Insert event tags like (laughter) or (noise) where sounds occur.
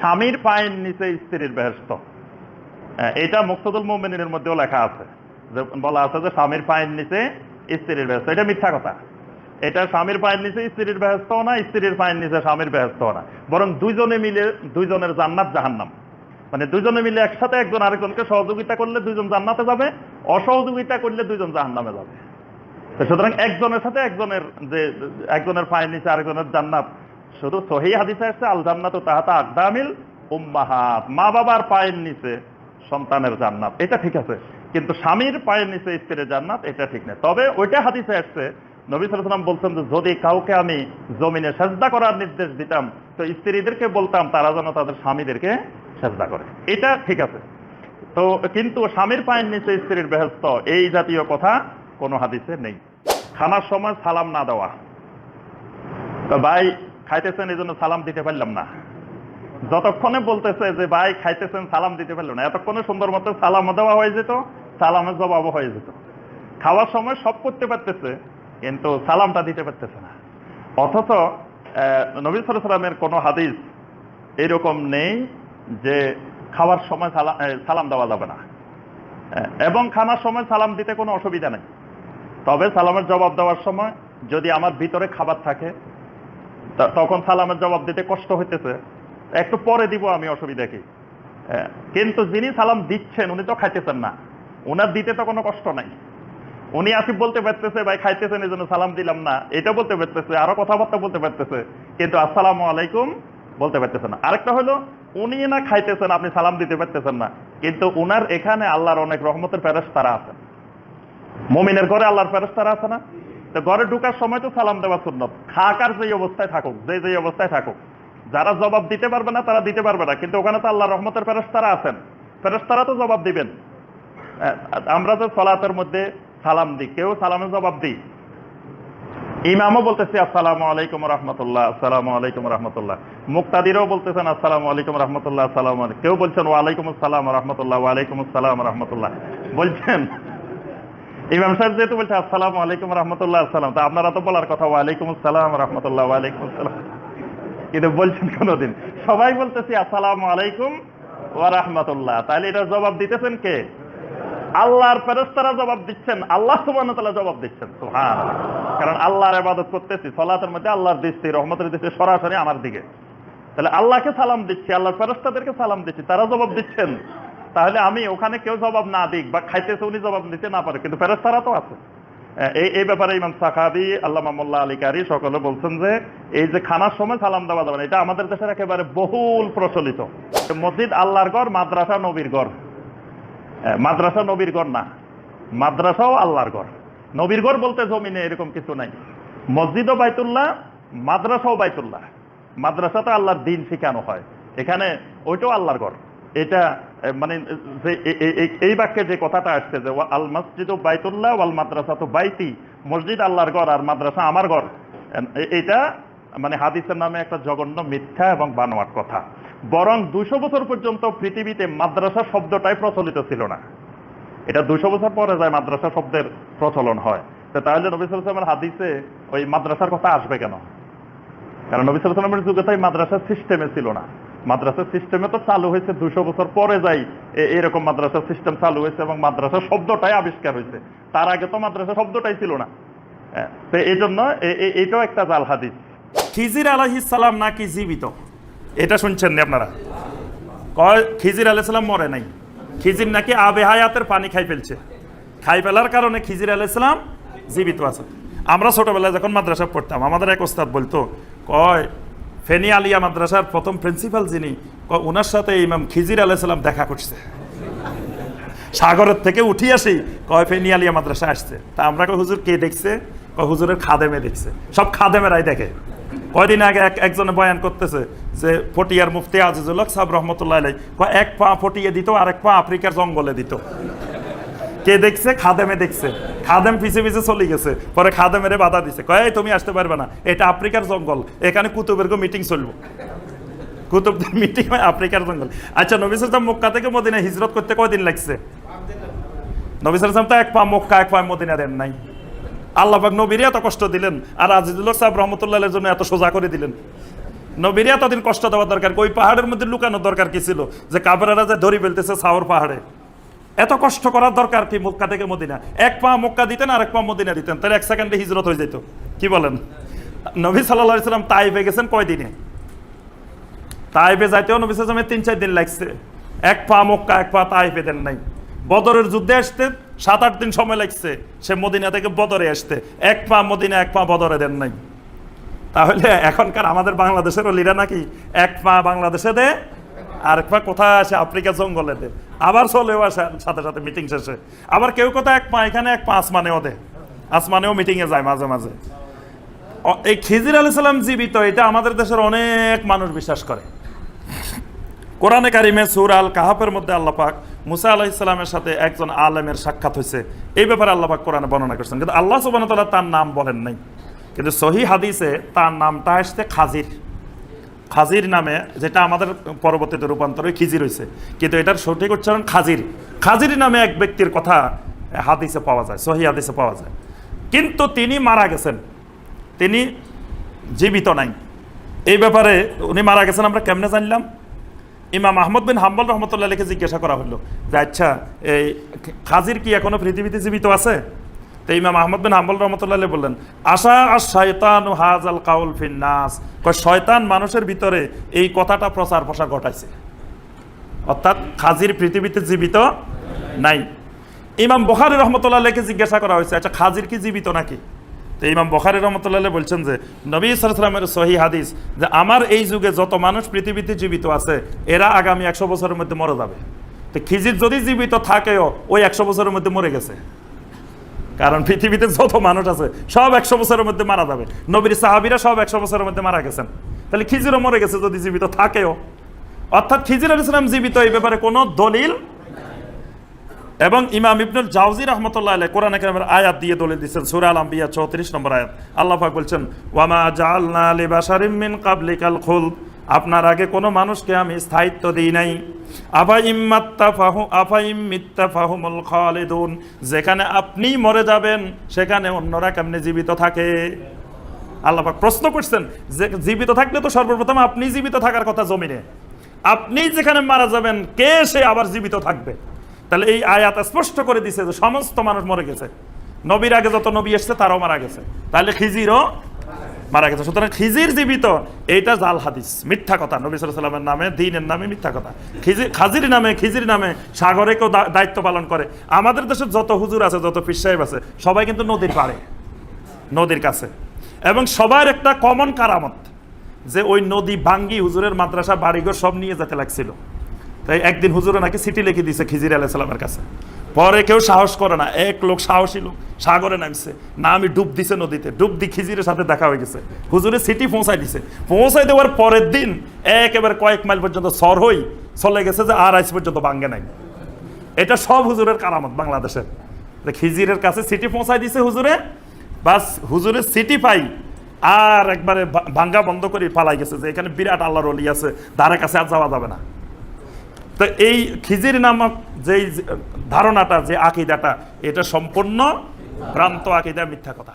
স্বামীর পায়ের নিচে স্ত্রীর বেহস্ত হ্যাঁ, এটা মুক্তদুল মোমিনের মধ্যেও লেখা আছে। বলা আছে যে স্বামীর পায়ের নিচে স্ত্রীর বেহস্ত এটা মিথ্যা কথা। এটা স্বামীর পায়ের নিচে স্ত্রীর বেহস্ত না স্ত্রীর পায়ের নিচে স্বামীর বেহস্ত না। বরং দুইজনে মিলে দুইজনের জান্নাত জাহান্নাম। মানে দুজনে মিলে একসাথে একজন আরেকজনকে সহযোগিতা করলে দুইজন জান্নাতে যাবে অসহযোগিতা করলে দুইজন জাহান্নামে যাবে। সুতরাং একজনের সাথে একজনের যে একজনের পায়ের নিচে আরেকজনের জান্নাত শুধু সহি হাদিসে আসছে আল জান্নাত তাহাতা আকদামিল উম্মাহাত। মা বাবার পায়ের নিচে সন্তানের জান্নাত। এটা ঠিক আছে। কিন্তু স্বামীর পায়ের নিচে স্ত্রীর জান্নাত, এটা ঠিক না তবে ওইটা হাদিসে আসছে, নবী সালাম বলছেন যে, যদি কাউকে আমি জমিনে সেজদা করার নির্দেশ দিতাম, তো স্ত্রীদেরকে বলতাম, তারা যেন তাদের স্বামীদেরকে সেজদা করে। এটা ঠিক আছে। তো কিন্তু স্বামীর পায়ের নিচে স্ত্রীর বেহস্ত এই জাতীয় কথা কোনো হাদিসে নেই। খানার সময় সালাম না দেওয়া। তো ভাই খাইতেছেন এই জন্য সালাম দিতে পারলাম না। যতক্ষণে বলতেছে যে, ভাই, খাইতেছেন, সালাম দিতে পারল না। এতক্ষণে সুন্দর মতো সালাম দেওয়া হয়ে যেত, সালামের জবাবও হয়ে যেত। খাওয়ার সময় সব করতে পারতেছে, কিন্তু সালামটা দিতে পারতেছে না। অথচ নবী সালামের কোনো হাদিস এরকম নেই যে, খাওয়ার সময় সালাম দেওয়া যাবে না। এবং খানার সময় সালাম দিতে কোনো অসুবিধা নেই। তবে সালামের জবাব দেওয়ার সময় যদি আমার ভিতরে খাবার থাকে তখন সালামের জবাব দিতে কষ্ট হইতেছে। একটু পরে দিব আমি অসুবিধা কি? হ্যাঁ, কিন্তু যিনি সালাম দিচ্ছেন উনি তো খাইতেছেন না। ওনার দিতে তো কোনো কষ্ট নাই। উনি আসিফ বলতে পারতেছে ভাই খাইতেছেন এই জন্য সালাম দিলাম না। এটা বলতে পারতেছে আরও কথাবার্তা বলতে পারতেছে কিন্তু আসসালামু আলাইকুম বলতে পারতেছে না। আরেকটা হলো উনি না খাইতেছেন আপনি সালাম দিতে পারতেছেন না। কিন্তু উনার এখানে আল্লাহর অনেক রহমতের প্যারেস তারা আছেন। মমিনের ঘরে আল্লাহর ফেরস্তারা আছে না? তো ঘরে ঢুকার সময় তো সালাম দেওয়া সুন্নত। খাকার যেই অবস্থায় থাকুক যে যেই অবস্থায় থাকুক। যারা জবাব দিতে পারবে না, তারা দিতে পারবে না। কিন্তু ওখানে তো আল্লাহ রহমতের ফেরস্তারা আছেন। ফেরস্তারা তো জবাব দিবেন। আমরা তো সলাতের মধ্যে সালাম দিই। কেউ সালামের জবাব দিই। ইমামও বলতেছে, আসসালামু আলাইকুম রহমতুল্লাহ, আসসালামু আলাইকুম রহমতুল্লাহ। মুক্তাদিরও বলতেছেন, আসসালামু আলাইকুম রহমতুল্লাহ, আসসালাম কেউ বলছেন, ওয়ালাইকুম আসসালাম রহমতুল্লাহ, ওয়ালাইকুম আসসালাম রহমতুল্লাহ। বলছেন ইমাম সাহেব যেহেতু বলছে, আসসালামু আলাইকুম রহমতুল্লাহ, আসসালাম। তা আপনারা তো বলার কথা, ওয়ালাইকুম আসসালাম রহমতুল্লাহ, ওয়ালাইকুম আসসালাম। কিন্তু বলছেন কোনোদিন। সবাই বলতেছি, আসসালামু আলাইকুম ওয়া রাহমাতুল্লাহ। তাহলে এটা জবাব দিতেছেন কে? আল্লাহর ফেরেশতারা জবাব দিচ্ছেন। আল্লাহ তাআলা জবাব দিচ্ছেন। সুবহান কারণ আল্লাহর ইবাদত করতেছি, সালাতের মধ্যে আল্লাহর দৃষ্টি, রহমতের দৃষ্টি সরাসরি আমার দিকে। তাহলে আল্লাহকে সালাম দিচ্ছি, আল্লাহর ফেরেশতাদেরকে সালাম দিচ্ছি, তারা জবাব দিচ্ছেন। তাহলে আমি ওখানে কেউ জবাব না দিক বা খাইতেছে উনি জবাব দিতে না পারে কিন্তু ফেরেশতারা তো আছে। এই এই ব্যাপারে ইমাম সাকাবি আল্লাহ মোল্লা আলী কারি সকলে বলছেন যে এই যে খানার সময় সালাম দেওয়া যাবে না এটা আমাদের দেশের একেবারে বহুল প্রচলিত। মসজিদ আল্লাহর ঘর মাদ্রাসা নবীর আহ, মাদ্রাসা নবীর গড় না মাদ্রাসাও আল্লাহর গড় নবীর ঘর বলতে জমিনে এরকম কিছু নাই। মসজিদও বাইতুল্লাহ মাদ্রাসাও বাইতুল্লাহ। মাদ্রাসাতে আল্লাহর দিন শেখানো হয়। এখানে ওইটাও আল্লাহর গড় এটা মানে যে এই বাক্যে যে কথাটা আসছে যে আল মসজিদ ও বাইতুল্লাহ ওয়াল মাদ্রাসা তো বাইতি, মসজিদ আল্লাহর ঘর আর মাদ্রাসা আমার ঘর। এটা মানে হাদিসের নামে একটা জঘন্য মিথ্যা এবং বানোয়াট কথা। বরং দুশো বছর পর্যন্ত পৃথিবীতে মাদ্রাসা শব্দটাই প্রচলিত ছিল না। এটা দুশো বছর পরে যায় মাদ্রাসা শব্দের প্রচলন হয়। তাহলে নবী সালামের হাদিসে ওই মাদ্রাসার কথা আসবে কেন? কারণ নবী সালামের যুগে তাই মাদ্রাসার সিস্টেমে ছিল না। মাদ্রাসার সিস্টেমে তো চালু হয়েছে, দুশো বছর পরে যাই এরকম মাদ্রাসার সিস্টেম চালু হয়েছে এবং মাদ্রাসা শব্দটাই আবিষ্কার হয়েছে। তার আগে তো মাদ্রাসা শব্দটাই ছিল না। তো এই জন্য এটাও একটা জাল হাদিস। খিজির আলাহিসাল্লাম নাকি জীবিত? এটা শুনছেন নি আপনারা? কয়, খিজির আলাইসাল্লাম মরে নাই। খিজির নাকি আবে হায়াতের পানি খাই ফেলছে। খাই ফেলার কারণে খিজির আলাইসাল্লাম জীবিত আছে। আমরা ছোটবেলায় যখন মাদ্রাসা পড়তাম, আমাদের এক ওস্তাদ বলতো, কয় ফেনি আলিয়া মাদ্রাসার প্রথম প্রিন্সিপাল যিনি ওনার সাথে ইমাম খিজির আলাইসাল্লাম দেখা করছে। সাগরের থেকে উঠি আসি, কয় ফেনি আলিয়া মাদ্রাসা আসছে। তা আমরা কয়, হুজুর কে দেখছে? কয়, হুজুরের খাদেমে দেখছে। সব খাদেমেরাই দেখে। কয়দিন আগে এক একজনে বয়ান করতেছে যে, ফটিয়ার মুফতি আজিজুল হক সাহেব রহমতুল্লাহ আলাই কয়, এক পা ফটিয়ে দিত আর এক পা আফ্রিকার জঙ্গলে দিত। কে দেখছে? খাদেমে দেখছে। খাদেম পিছে পিছে চলে গেছে। পরে খাদেমেরে বাধা দিছে। কয়ে তুমি আসতে পারবে না। এটা আফ্রিকার জঙ্গল। এখানে কুতুবের মিটিং চলবো। কুতুব (laughs) মিটিং হয় আফ্রিকার জঙ্গল। আচ্ছা নবী সালাম মক্কা থেকে মদিনা হিজরত করতে কয়দিন লাগছে? নবী সালাম তো এক পা মক্কা, এক পা মদিনা দেন নাই। আল্লাহ পাক নবীরে এত কষ্ট দিলেন। আর আজিজুল সাহেব রহমতুল্লাহের জন্য এত সোজা করে দিলেন। নবীর এতদিন কষ্ট দেওয়ার দরকার? ওই পাহাড়ের মধ্যে লুকানোর দরকার কি ছিল? যে কাবেরারা যে ধরি ফেলতেছে সাওর পাহাড়ে। এত কষ্ট করার দরকার কি মক্কা থেকে মদিনা? এক পা মক্কা দিতেন আর এক পা মদিনা দিতেন। তাহলে এক সেকেন্ডে হিজরত হয়ে যেত কি বলেন? নবী সাল্লাহ সাল্লাম তাইফে গেছেন কয়দিনে? তাইফে যাইতেও নবী সাল্লামের তিন চার দিন লাগছে। এক পা মক্কা, এক পা তাইফে দেন নাই। বদরের যুদ্ধে আসতে সাত আট দিন সময় লাগছে। সে মদিনা থেকে বদরে আসতে। এক পা মদিনা, এক পা বদরে দেন নাই। তাহলে এখনকার আমাদের বাংলাদেশের অলিরা নাকি এক পা বাংলাদেশে দে আর এক পা কোথায় আসে? আফ্রিকা জঙ্গলে দে আবার চলেও আসে সাথে সাথে মিটিং শেষে। আবার কেউ কোথাও এক পা এখানে এক পা আসমানেও দে। আসমানেও মিটিংয়ে যায় মাঝে মাঝে। এই খিজির আলি সাল্লাম জীবিত, এটা আমাদের দেশের অনেক মানুষ বিশ্বাস করে। কোরআনে কারিমে সুর আল কাহাফের মধ্যে আল্লাহ পাক মুসা আলাহ ইসলামের সাথে একজন আলেমের সাক্ষাৎ হয়েছে। এই ব্যাপারে আল্লাপাক কোরআনে বর্ণনা করছেন। কিন্তু আল্লাহ তাআলা তার নাম বলেন নাই। কিন্তু সহি হাদিসে তার নামটা আসছে খাজির। খাজির নামে যেটা আমাদের পরবর্তীতে রূপান্তর খিজির হয়েছে। কিন্তু এটার সঠিক উচ্চারণ খাজির। খাজির নামে এক ব্যক্তির কথা হাদিসে পাওয়া যায়, সহি হাদিসে পাওয়া যায়। কিন্তু তিনি মারা গেছেন। তিনি জীবিত নাই। এই ব্যাপারে উনি মারা গেছেন আমরা কেমনে জানলাম? ইমাম আহমদ বিন হাম্বল রহমতুল্লাহকে জিজ্ঞাসা করা হলো যে আচ্ছা এই খাজির কি এখনও পৃথিবীতে জীবিত আছে? ইমাম আহমদ বিন হাম্বল রহমতুল্লাহ বললেন, আশা আর শয়তান কাউল ফিন্নাস শয়তান মানুষের ভিতরে এই কথাটা প্রচার প্রসার ঘটাইছে। অর্থাৎ খাজির পৃথিবীতে জীবিত নাই। ইমাম বখারি জিজ্ঞাসা করা হয়েছে আচ্ছা খাজির কি জীবিত নাকি? তো ইমাম বখারি রহমতুল্লাহ বলছেন যে, নবী সালামের সহি হাদিস যে আমার এই যুগে যত মানুষ পৃথিবীতে জীবিত আছে, এরা আগামী একশো বছরের মধ্যে মরে যাবে। তো খিজির যদি জীবিত থাকেও, ওই একশো বছরের মধ্যে মরে গেছে। কারণ পৃথিবীতে যত মানুষ আছে, সব একশো বছরের মধ্যে মারা যাবে। নবীর সাহাবিরা সব একশো বছরের মধ্যে মারা গেছেন। তাহলে খিজিরও মরে গেছে যদি জীবিত থাকেও। অর্থাৎ খিজির আল ইসলাম জীবিত এই ব্যাপারে কোনো দলিল? এবং ইমাম ইবনুল জাউজি রহমতুল্লাহ আলাই কোরআন কালামের আয়াত দিয়ে দলিল দিচ্ছেন, সূরা আল আম্বিয়া 34 নম্বর আয়াত। আল্লাহ বলছেন ওয়ামা জাআলনা লিবাশারিম মিন কাবলিকাল খুল আপনার আগে কোনো মানুষকে আমি স্থায়িত্ব দিই নাই। যেখানে আপনি মরে যাবেন, সেখানে অন্যরা কেমনে জীবিত থাকে? আল্লাপাক প্রশ্ন করছেন, যে জীবিত থাকলে তো সর্বপ্রথম আপনি জীবিত থাকার কথা জমিনে। আপনি যেখানে মারা যাবেন, কে সে আবার জীবিত থাকবে? তাহলে এই আয়াত স্পষ্ট করে দিছে যে সমস্ত মানুষ মরে গেছে। নবীর আগে যত নবী এসছে, তারাও মারা গেছে। তাহলে খিজিরও মারা গেছে। সুতরাং খিজির জীবিত, এইটা জাল হাদিস। মিথ্যা কথা। নবী সাল্লামের নামে, দিনের নামে মিথ্যা কথা। খিজির খাজির নামে, খিজির নামে সাগরে কেউ দায়িত্ব পালন করে। আমাদের দেশে যত হুজুর আছে, যত পীর সাহেব আছে, সবাই কিন্তু নদীর পাড়ে, নদীর কাছে। এবং সবার একটা কমন কারামত, যে ওই নদী ভাঙ্গি হুজুরের মাদ্রাসা, বাড়িঘর সব নিয়ে যেতে লাগছিল। তাই একদিন হুজুরে নাকি চিঠি লিখে দিয়েছে খিজির আলাইসালামের কাছে। পরে কেউ সাহস করে না। এক লোক সাহসী লোক সাগরে নামছে। না, আমি ডুব দিছে নদীতে। ডুব দি খিজিরের সাথে দেখা হয়ে গেছে। হুজুরে সিটি পৌঁছাই দিছে। পৌঁছাই দেওয়ার পরের দিন একেবারে কয়েক মাইল পর্যন্ত সর হই চলে গেছে যে আর আইস পর্যন্ত ভাঙ্গে নাই। এটা সব হুজুরের কারামত বাংলাদেশের খিজিরের কাছে সিটি পৌঁছাই দিছে হুজুরে, বাস হুজুরের সিটি পাই আর একবারে ভাঙ্গা বন্ধ করে পালাই গেছে যে এখানে বিরাট আল্লাহর অলি আছে, ধারে কাছে আর যাওয়া যাবে না। তো এই খিজির নামক যেই ধারণাটা যে আকিদাটা এটা সম্পূর্ণ ভ্রান্ত আকিদা মিথ্যা কথা।